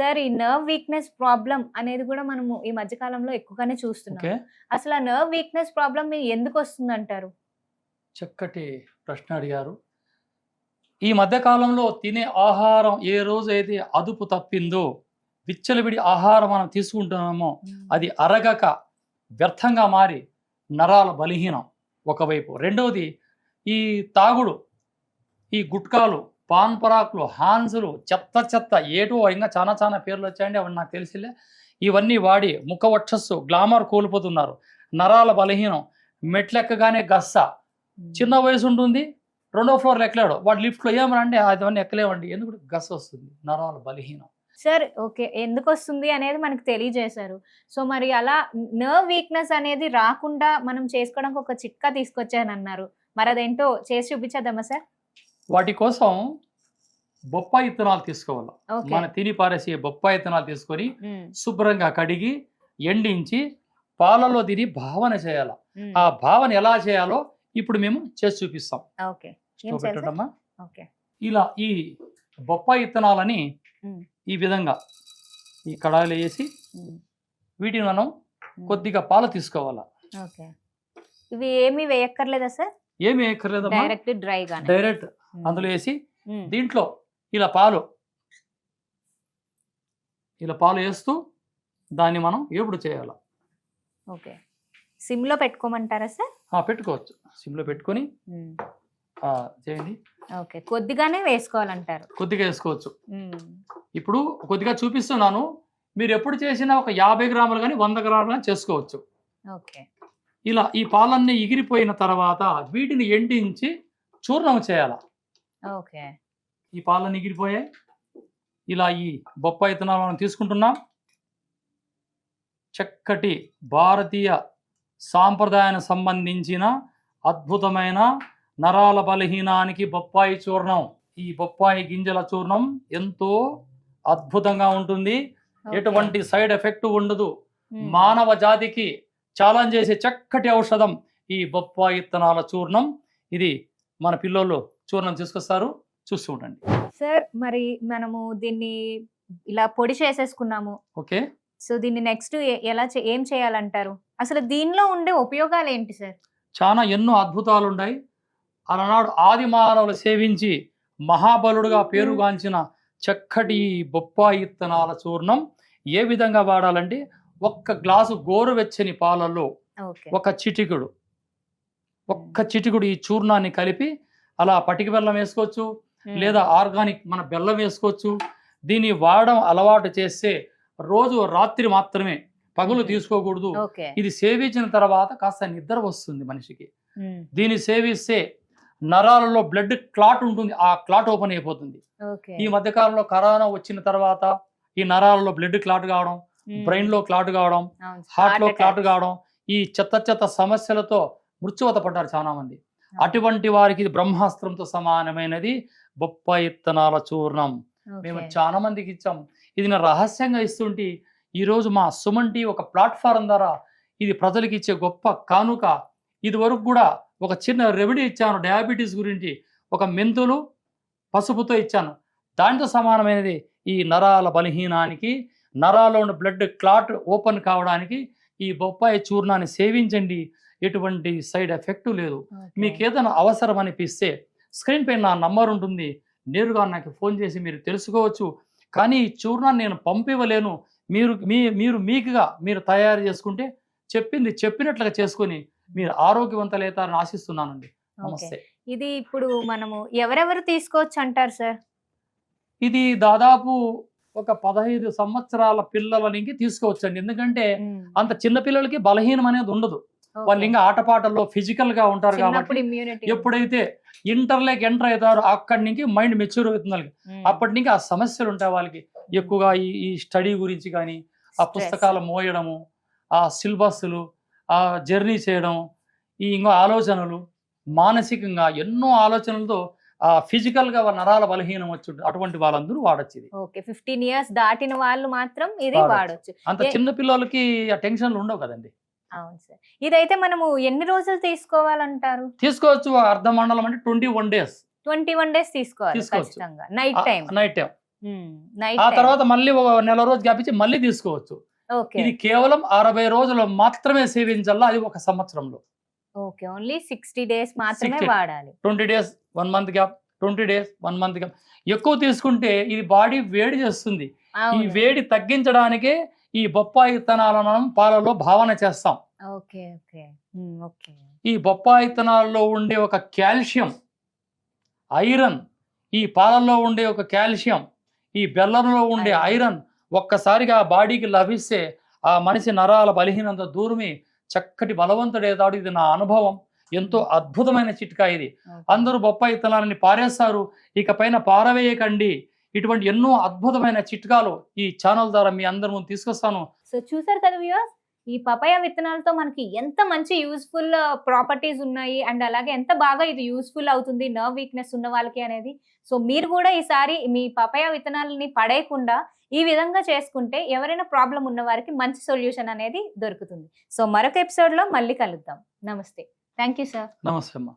Sir ఈ nerve weakness problem అనేది కూడా మనము ఈ మధ్య కాలంలో ఎక్కువగానే చూస్తున్నాం అసలు ఆ నర్వ్ వీక్నెస్ ప్రాబ్లం ఎందుకు వస్తుంది అంటారు చక్కటి ప్రశ్న అడిగారు. ఈ మధ్య కాలంలో తినే ఆహారం ఏ రోజు అయితే అదుపు తప్పిందో విచ్చలవిడి ఆహారం మనం తీసుకుంటున్నామో అది అరగక వ్యర్థంగా మారి నరాల బలహీనం ఒకవైపు. రెండవది ఈ తాగుడు ఈ గుట్కాలు పాన్ పరాకులు హాన్సులు చెత్త చెత్త ఏటో ఇంకా చాలా చాలా పేర్లు వచ్చాయండి అవి నాకు తెలిసిలే. ఇవన్నీ వాడి ముఖ వక్షస్సు గ్లామర్ కోల్పోతున్నారు. నరాల బలహీనం మెట్లెక్కగానే గస్స. చిన్న వయసు ఉంటుంది రెండో ఫ్లోర్లో ఎక్కలేడు. వాడు లిఫ్ట్లో ఏమనంటే అవన్నీ ఎక్కలేవండి. ఎందుకు? గస వస్తుంది నరాల బలహీనం. Sir okay. ఎందుకు వస్తుంది అనేది మనకు తెలియజేశారు. సో మరి అలా నర్వ్ వీక్నెస్ అనేది రాకుండా మనం చేసుకోవడానికి ఒక చిట్కా తీసుకొచ్చాను అన్నారు మరి అదేంటో చేసి చూపించేద్దామా సార్? వాటి కోసం బొప్పాయి ఇత్తనాలు తీసుకోవాలి. మన తిని పారేసే బొప్పాయి ఇత్తనాలు తీసుకొని శుభ్రంగా కడిగి ఎండించి పాలలో తిని భావన చేయాలి. ఆ భావన ఎలా చేయాలో ఇప్పుడు మేము చేసి చూపిస్తాం. ఇలా ఈ బొప్పాయి ఇత్తనాలని. ఈ విధంగా ఈ కడాయిలో వేసి వీటిని మనం కొద్దిగా పాలు తీసుకోవాలా. ఓకే. ఇవి ఏమీ వేయక్కర్లేదా సార్? ఏమి ఎక్కర్లేదమ్మా డైరెక్ట్ ఉమ్, అందులో వేసి ఉమ్, దీంట్లో ఇలా పాలు. ఇలా పాలు వేస్తూ దాన్ని మనం ఏపుడు చేయాలి. ఓకే. సిమ్లో పెట్టుకోమంటారా సార్? పెట్టుకోవచ్చు. సిమ్లో పెట్టుకొని ఆ, చేయండి. ఓకే. కొద్దిగానే వేసుకోవాలంటారు. కొద్దిగా వేసుకోవచ్చు. ఇప్పుడు కొద్దిగా చూపిస్తున్నాను. మీరు ఎప్పుడు చేసినా ఒక యాభై గ్రాములు కానీ వంద గ్రాములు కానీ చేసుకోవచ్చు. ఓకే. ఇలా ఈ పాలన్నీ ఎగిరిపోయిన తర్వాత వీటిని ఎండించి చూర్ణం చేయాలి. ఓకే. ఈ పాలన్నీ ఎగిరిపోయాయి. ఇలా ఈ బొప్పాయి విత్తనాలు మనం తీసుకుంటున్నాం. చక్కటి భారతీయ సాంప్రదాయానికి సంబంధించిన అద్భుతమైన నరాల బలహీనానికి బొప్పాయి చూర్ణం. ఈ బొప్పాయి గింజల చూర్ణం ఎంతో అద్భుతంగా ఉంటుంది. ఎటువంటి సైడ్ ఎఫెక్ట్ ఉండదు. మానవ జాతికి ఛాలెంజ్ చేసే చక్కటి ఔషధం ఈ బొప్పాయి విత్తనాల చూర్ణం. ఇది మన పిల్లోళ్ళు చూర్ణం తీసుకొస్తారు. చూస్తూ ఉండండి. సార్ మరి మనము దీన్ని ఇలా పొడి చేసేసుకున్నాము. ఓకే. సో దీన్ని నెక్స్ట్ ఎలా ఏం చేయాలంటారు? అసలు దీనిలో ఉండే ఉపయోగాలు ఏంటి సార్? చాలా ఎన్నో అద్భుతాలు ఉన్నాయి అలనాడు ఆది మానవులు సేవించి మహాబలుడుగా పేరుగాంచిన చక్కటి బొప్పాయి విత్తనాల చూర్ణం ఏ విధంగా వాడాలంటే ఒక్క గ్లాసు గోరువెచ్చని పాలల్లో ఓకే. ఒక చిటికుడు ఒక్క చిటికుడు ఈ చూర్ణాన్ని కలిపి అలా పటిక బెల్లం వేసుకోవచ్చు లేదా ఆర్గానిక్ మన బెల్లం వేసుకోవచ్చు. దీన్ని వాడడం అలవాటు చేస్తే రోజు రాత్రి మాత్రమే పగులు. తీసుకోకూడదు. ఇది సేవించిన తర్వాత కాస్త నిద్ర వస్తుంది మనిషికి. దీన్ని సేవిస్తే నరాలలో బ్లడ్ క్లాట్ ఉంటుంది ఆ క్లాట్ ఓపెన్ అయిపోతుంది. ఈ మధ్య కాలంలో కరోనా వచ్చిన తర్వాత ఈ నరాలలో బ్లడ్ క్లాట్ కావడం బ్రెయిన్లో క్లాట్ కావడం హార్ట్లో క్లాట్. కావడం ఈ చెత్త చెత్త సమస్యలతో మృత్యువత పడ్డారు చాలా మంది అటువంటి వారికి ఇది బ్రహ్మాస్త్రంతో సమానమైనది. బొప్పాయి ఇత్తనాల చూర్ణం. మేము. చాలా మందికి ఇచ్చాం. ఇది నా రహస్యంగా ఇస్తుంటే ఈరోజు మా సుమన్ టీ ఒక ప్లాట్ఫారం ద్వారా ఇది ప్రజలకు ఇచ్చే గొప్ప కానుక. ఇది వరకు కూడా ఒక చిన్న రెమెడీ ఇచ్చాను. డయాబెటీస్ గురించి ఒక మెంతులు పసుపుతో ఇచ్చాను. దానితో సమానమైనది ఈ నరాల బలహీనానికి నరాల్లో ఉన్న బ్లడ్ క్లాట్ ఓపెన్ కావడానికి ఈ బొప్పాయి చూర్ణాన్ని సేవించండి. ఎటువంటి సైడ్ ఎఫెక్ట్ లేదు. మీకు ఏదైనా అవసరం అనిపిస్తే స్క్రీన్ పైన నా నంబర్ ఉంటుంది. నేరుగా నాకు ఫోన్ చేసి మీరు తెలుసుకోవచ్చు. కానీ ఈ చూర్ణాన్ని నేను పంపివ్వలేను. మీరు మీ మీరు మీకుగా మీరు తయారు చేసుకుంటే చెప్పింది చెప్పినట్లుగా చేసుకొని మీరు ఆరోగ్యవంతులవుతారని ఆశిస్తున్నానండి. నమస్తే. ఇది ఇప్పుడు మనము ఎవరెవరు తీసుకోవచ్చు అంటారు సార్? ఇది దాదాపు ఒక పదహైదు సంవత్సరాల పిల్లలనికి తీసుకోవచ్చండి. ఎందుకంటే అంత చిన్న పిల్లలకి బలహీనం అనేది ఉండదు. వాళ్ళు ఇంకా ఆటపాటల్లో ఫిజికల్గా ఉంటారు కాబట్టి ఎప్పుడైతే ఇంటర్లోకి ఎంటర్ అవుతారో అక్కడి నుంచి మైండ్ మెచ్యూర్ అవుతుంది వాళ్ళకి. అప్పటి నుంచి ఆ సమస్యలు ఉంటాయి వాళ్ళకి. ఎక్కువగా ఈ ఈ స్టడీ గురించి కానీ ఆ పుస్తకాలు మోయడము ఆ సిలబస్లు ఆ జర్నీ చేయడం ఈ ఇంకో ఆలోచనలు మానసికంగా ఎన్నో ఆలోచనలతో ఫిజికల్గా నరాల బలహీనం వచ్చి. అటువంటి వాళ్ళందరూ వాడచ్చు ఇది ఓకే ఫిఫ్టీన్ ఇయర్స్ దాటిన వాళ్ళు మాత్రం ఇది వాడొచ్చు. అంత చిన్న పిల్లలకి ఆ టెన్షన్లు ఉండవు కదండి. అవును సార్. ఇదైతే మనము ఎన్ని రోజులు తీసుకోవాలంటారు? తీసుకోవచ్చు అర్ధ మండలం అంటే twenty one days twenty one days తీసుకోవాలి. ఖచ్చితంగా నైట్ టైం నైట్ టైం ఆ తర్వాత మళ్ళీ ఒక నెల రోజు గ్యాప్ ఇచ్చి మళ్ళీ తీసుకోవచ్చు. ఇది కేవలం అరవై రోజులు మాత్రమే సేవించాలా అది ఒక సంవత్సరంలో. ఓకే ఓన్లీ సిక్స్టీ డేస్ మాత్రమే 60. వాడాలి. Twenty days one month gap twenty days one month gap. ఎక్కువ తీసుకుంటే ఇది బాడీ వేడి చేస్తుంది. ఈ. వేడి తగ్గించడానికే ఈ బొప్పాయి విత్తనాలను మనం పాలలో భావన చేస్తాం. ఈ బొప్పాయి విత్తనాల్లో ఉండే ఒక కాల్షియం ఐరన్ ఈ పాలల్లో ఉండే ఒక కాల్షియం ఈ బెల్లంలో ఉండే ఐరన్. ఐరన్ ఒక్కసారిగా ఆ బాడీకి లభిస్తే ఆ మనిషి నరాల బలహీనంత దూరమి చక్కటి బలవంతుడేదాడు ఇది నా అనుభవం. ఎంతో అద్భుతమైన చిట్కా ఇది. అందరూ బొప్పాయి విత్తనాలని పారేస్తారు. ఇక పైన పారవేయకండి. ఇటువంటి ఎన్నో అద్భుతమైన చిట్కాలు ఈ ఛానల్ ద్వారా మీ అందరి ముందు తీసుకొస్తాను. సో చూసారు కదా వ్యూవర్స్? ఈ పపాయ విత్తనాలతో మనకి ఎంత మంచి యూస్ఫుల్ ప్రాపర్టీస్ ఉన్నాయి. అండ్ అలాగే ఎంత బాగా ఇది యూస్ఫుల్ అవుతుంది నర్వ్ వీక్నెస్ ఉన్న వాళ్ళకి అనేది. సో మీరు కూడా ఈసారి మీ పపాయ విత్తనాలని పడేయకుండా ఈ విధంగా చేసుకుంటే ఎవరైనా ప్రాబ్లం ఉన్న వారికి మంచి సొల్యూషన్ అనేది దొరుకుతుంది. సో మరొక ఎపిసోడ్లో మళ్ళీ కలుద్దాం. నమస్తే. థ్యాంక్ యూ సార్ నమస్తే అమ్మా